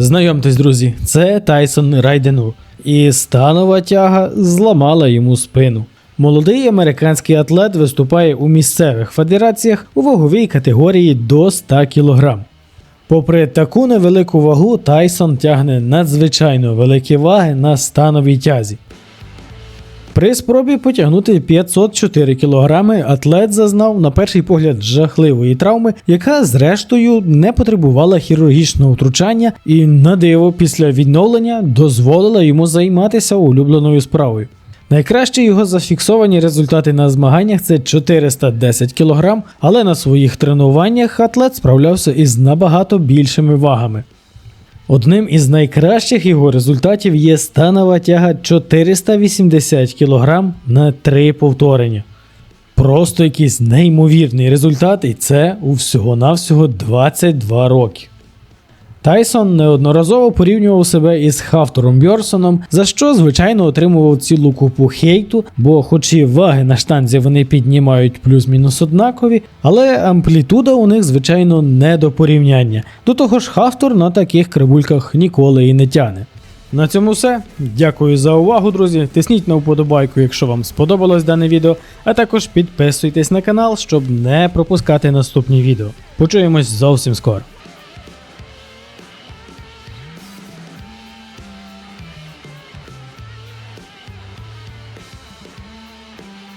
Знайомтесь, друзі, це Тайсон Райдену. І станова тяга зламала йому спину. Молодий американський атлет виступає у місцевих федераціях у ваговій категорії до 100 кг. Попри таку невелику вагу, Тайсон тягне надзвичайно великі ваги на становій тязі. При спробі потягнути 504 кг атлет зазнав на перший погляд жахливої травми, яка зрештою не потребувала хірургічного втручання і на диво після відновлення дозволила йому займатися улюбленою справою. Найкращі його зафіксовані результати на змаганнях це 410 кг, але на своїх тренуваннях атлет справлявся із набагато більшими вагами. Одним із найкращих його результатів є станова тяга 480 кг на 3 повторення. Просто якийсь неймовірний результат, і це у всього-навсього 22 роки. Тайсон неодноразово порівнював себе із Хафтором Бьорсоном, за що, звичайно, отримував цілу купу хейту, бо, хоч і ваги на штанзі вони піднімають плюс-мінус однакові, але амплітуда у них, звичайно, не до порівняння. До того ж, Хафтор на таких крибульках ніколи і не тяне. На цьому все. Дякую за увагу, друзі. Тисніть на вподобайку, якщо вам сподобалось дане відео, а також підписуйтесь на канал, щоб не пропускати наступні відео. Почуємось зовсім скоро.